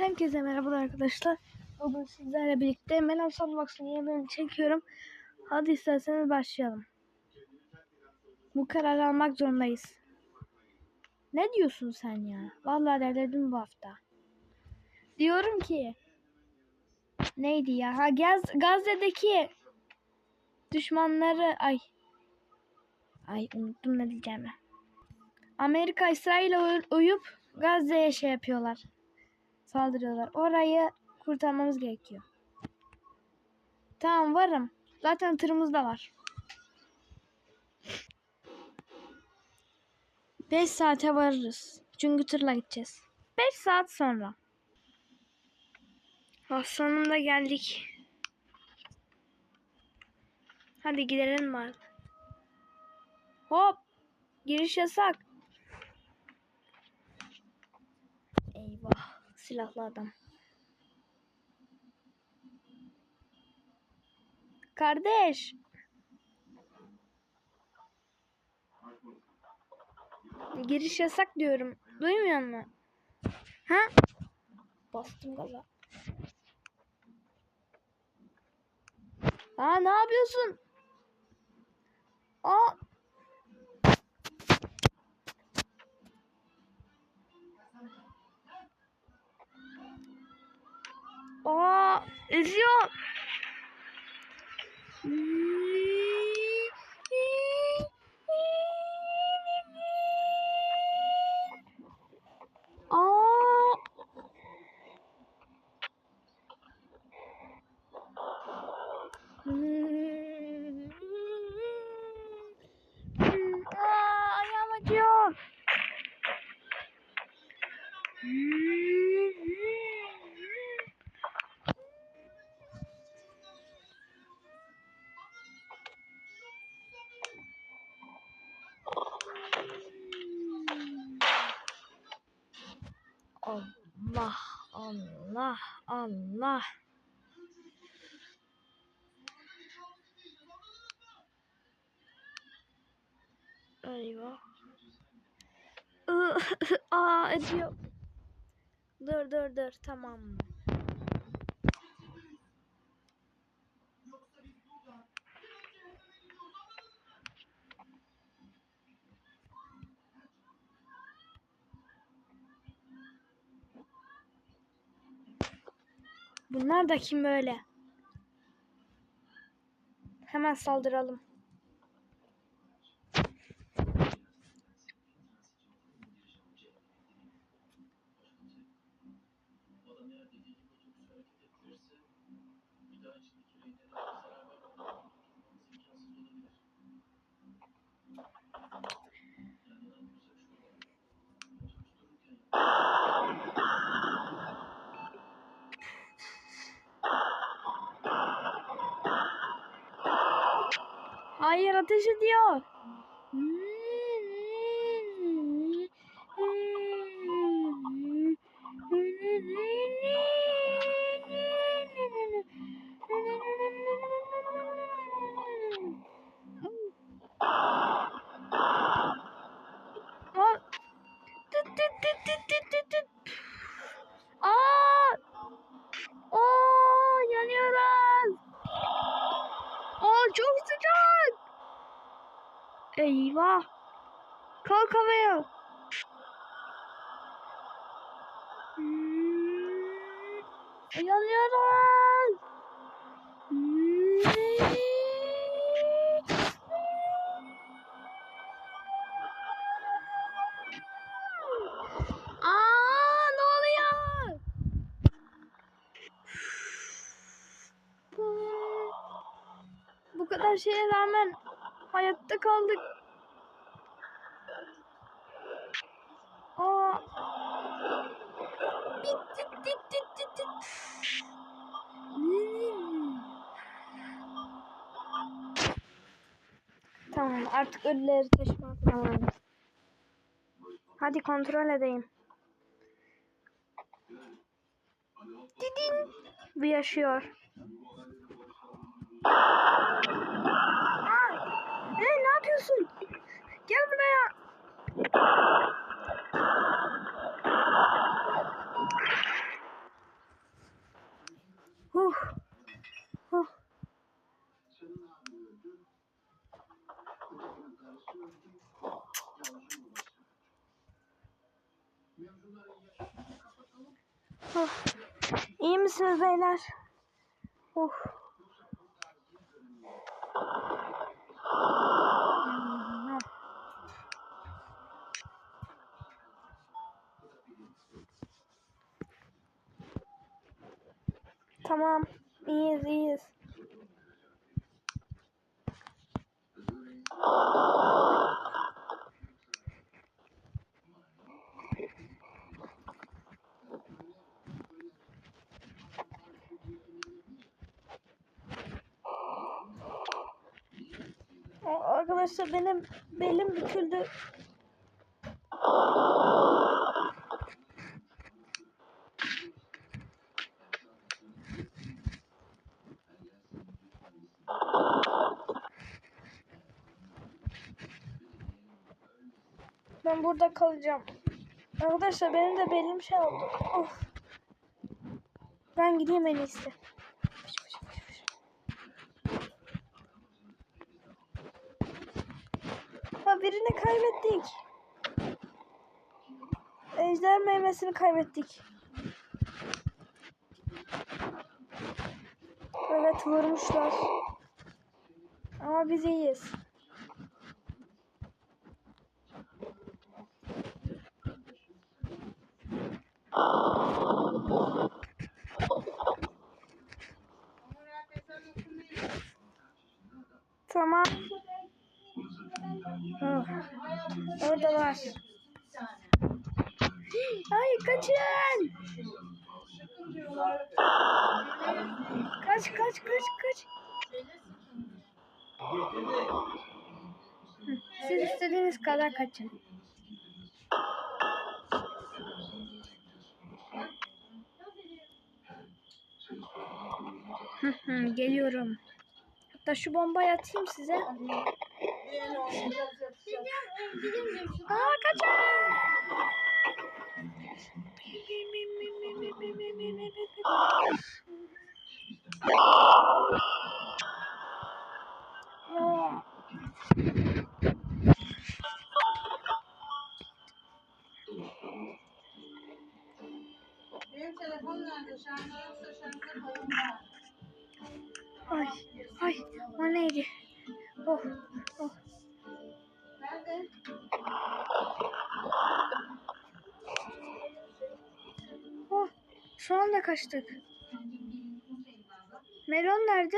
Herkese merhabalar arkadaşlar. Bugün sizlerle birlikte Melam Sandbox'ın bölümünü çekiyorum. Hadi isterseniz başlayalım. Bu kararı almak zorundayız. Ne diyorsun sen ya? Vallahi delirdim bu hafta. Diyorum ki neydi ya? Ha Gaz Gazze'deki düşmanları ay ay unuttum ne diyeceğimi. Amerika İsrail'e uy- uyup Gazze'ye şey yapıyorlar saldırıyorlar. Orayı kurtarmamız gerekiyor. Tamam varım. Zaten tırımız da var. 5 saate varırız. Çünkü tırla gideceğiz. 5 saat sonra. Ah, sonunda geldik. Hadi gidelim bari. Hop. Giriş yasak. Eyvah. Silahlı adam. Kardeş. Giriş yasak diyorum. Duymuyor musun? Ha? Bastım gaza. Aa ne yapıyorsun? Aa. Aa, üzüyor. Aa. Allah Allah Allah. Eyvah. Aa ediyor. Dur dur dur tamam. Bunlar da kim böyle? Hemen saldıralım. Hayır ateş ediyor. Aa! Tüt tüt tüt tüt tüt tüt tüt. Aa! Aa, yanıyoruz. Aa çok sıcak. Eyvah. Kalk. Hmm, Yanıyoruz. Hmm. Aa ne? Bu kadar şeye rağmen hayatta kaldık. Artık ölüleri taşımak zamanı. Hadi kontrol edeyim. Didin. Bu yaşıyor. Aa, ne, ne yapıyorsun? Gel buraya. Oh. İyi misiniz beyler? Oh. Tamam. İyiyiz iyiyiz. Arkadaşlar benim belim büküldü. Ben burada kalacağım. Arkadaşlar benim de belim şey oldu. Of. Ben gideyim en iyisi. Kaybettik. Ejder meyvesini kaybettik. Evet vurmuşlar. Ama biz iyiyiz. Tamam. Oh. Oradalar. Ay kaçın. Kaç kaç kaç kaç. Siz istediğiniz kadar kaçın. Geliyorum. Hatta şu bombayı atayım size. Aa kaçın. Benim telefon nerede? Şarjı yoksa şarjı koyun Ay ay o neydi? Oh anda kaçtık. Melon nerede?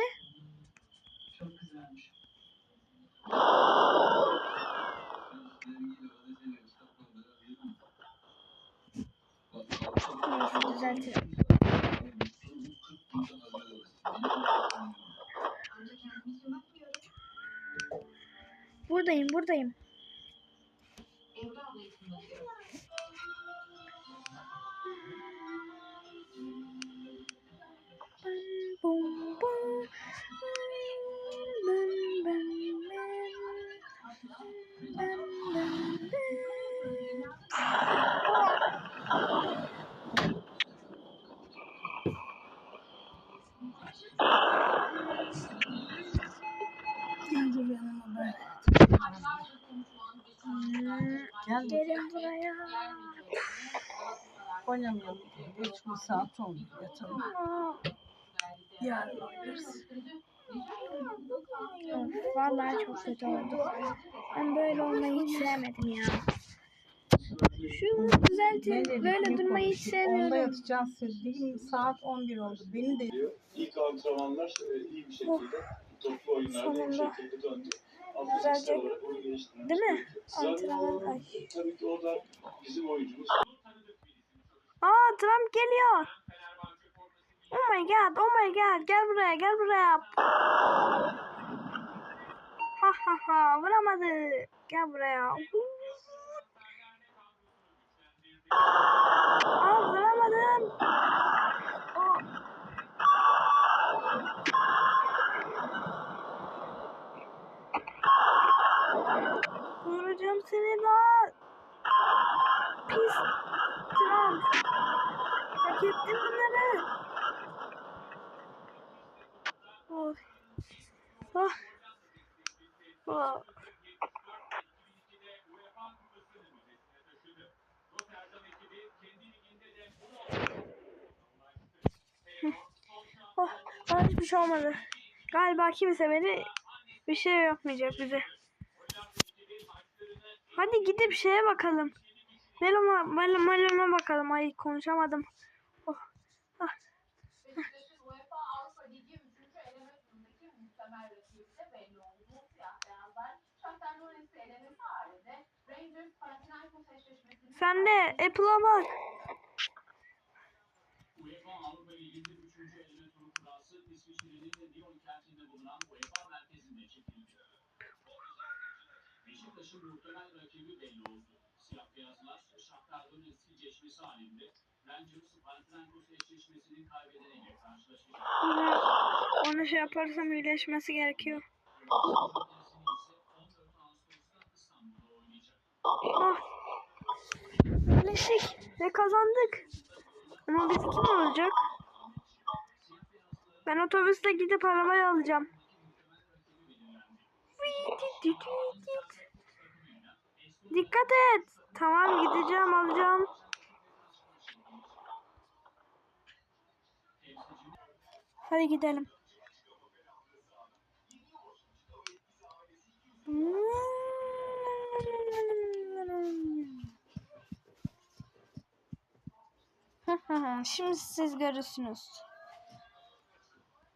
Neyse düzeltirim. Buradayım, buradayım. Bum, bum, bum, bum, bum, bum, bum. Gel yanıma böyle. Gel Gelin buraya. Oynamayalım. Geç bir saat oldu. Yatalım. Yarın oynarız. of, Vallahi çok kötü oldu. Ben böyle olmayı hiç sevmedim ya. Şu düzeltin. Böyle durmayı hiç Onda sevmiyorum. yatacağız siz. Değil mi? Saat 11 oldu. Beni de İlk antrenmanlar e, iyi bir şekilde toplu oyunlarda bir sonunda şekilde döndü. düzelecek. olarak onu geliştirmek Değil mi? Antrenman. Ay. Tabii ki orada bizim oyuncumuz Aa Trump geliyor. Oh my god, oh my god. Gel buraya, gel buraya. Ha ha ha, vuramadı. Gel buraya. Aa vuramadın. Oh. Vuracağım seni lan. Pis Trump. Hak ettin Ah. Ah. ah oh, bana hiçbir şey olmadı. Galiba kimse beni bir şey yapmayacak bize. Hadi gidip şeye bakalım. Melon'a, melona bakalım. Ay konuşamadım. UEFA merkezinde çekildi. Beşiktaş'ın muhtemel rakibi belli oldu. Siyah beyazlar Shakhtar Donetsk'i geçmesi halinde Rangers Panathinaikos eşleşmesinin kaybedeneyle karşılaşacak. Onu, şey yaparsam iyileşmesi gerekiyor. Temsilcisi ise 14 Ağustos'ta İstanbul'da oynayacak. Ah. Birleşik ve kazandık. Ama biz kim olacak? Ben otobüsle gidip arabayı alacağım. Dikkat et. Tamam gideceğim alacağım. Hadi gidelim. Şimdi siz görürsünüz.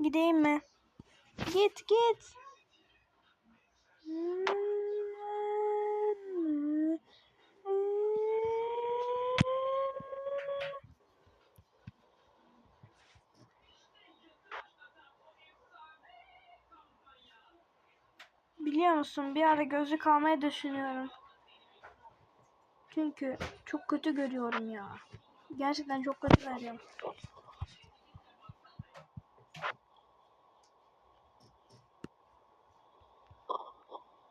Gideyim mi? Git git. Biliyor musun bir ara gözlük almayı düşünüyorum. Çünkü çok kötü görüyorum ya. Gerçekten çok kötü görüyorum.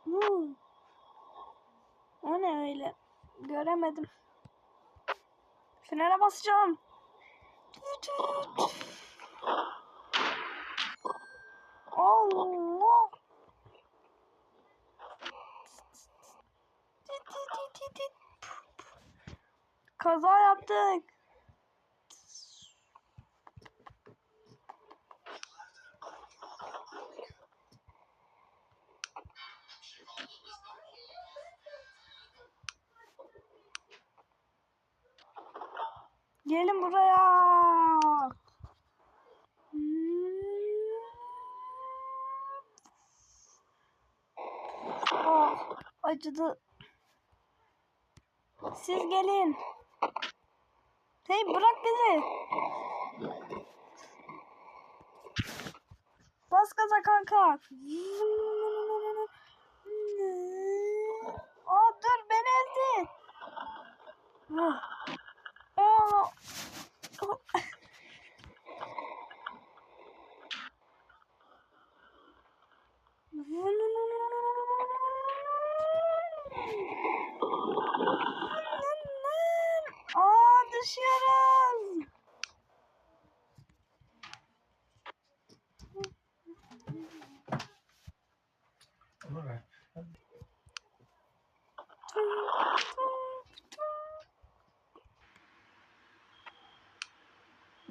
Huu. O ne öyle? Göremedim. Frene basacağım. Allah. Kaza yaptık. Gelin buraya. Oh, acıdı. Siz gelin. Hey bırak bizi. Bas gaza kanka. Aa dur beni ezdi. Ah. 好。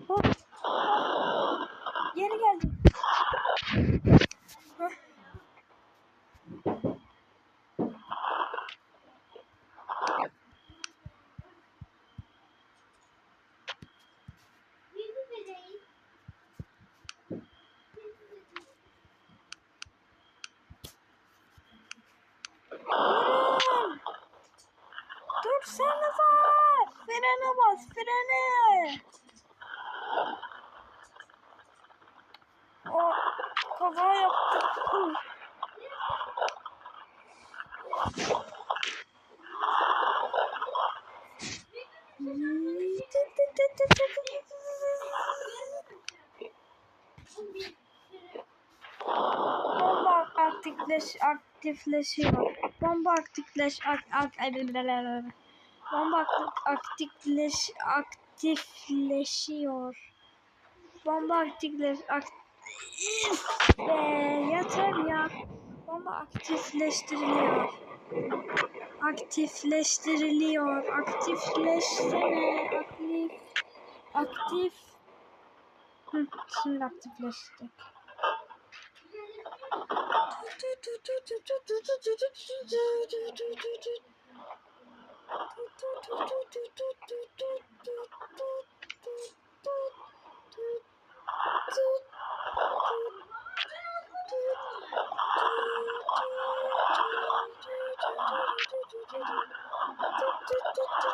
Hop. Geri geldim. Hah. Durun. Dursanıza. Frene bas frene. O kaza yaptık. Uf. Bomba aktifleş aktifleşiyor. Bomba aktifleş ak, ak, Bomba ak- aktifleş aktifleşiyor. Bomba aktifleş ak Be, yeter ya. Bomba aktifleştiriliyor. Aktifleştiriliyor. Aktifleşsene. Aktif. Aktif. Hı, şimdi aktifleşti. do do do do do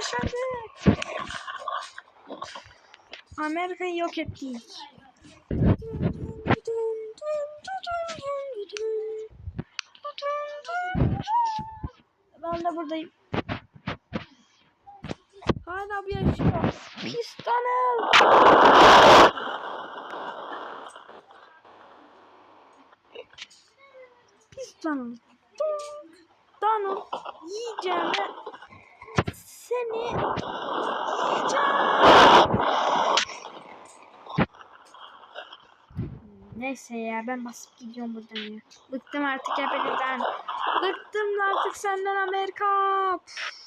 başardık. Amerika'yı yok ettik. Ben de buradayım. Hala bir yaşıyor. Pis tunnel. Pis tunnel. Donald yiyeceğim ve seni yiyeceğim. Neyse ya ben basıp gidiyorum buradan ya. Bıktım artık hepinizden. Bıktım artık senden Amerika. Püf.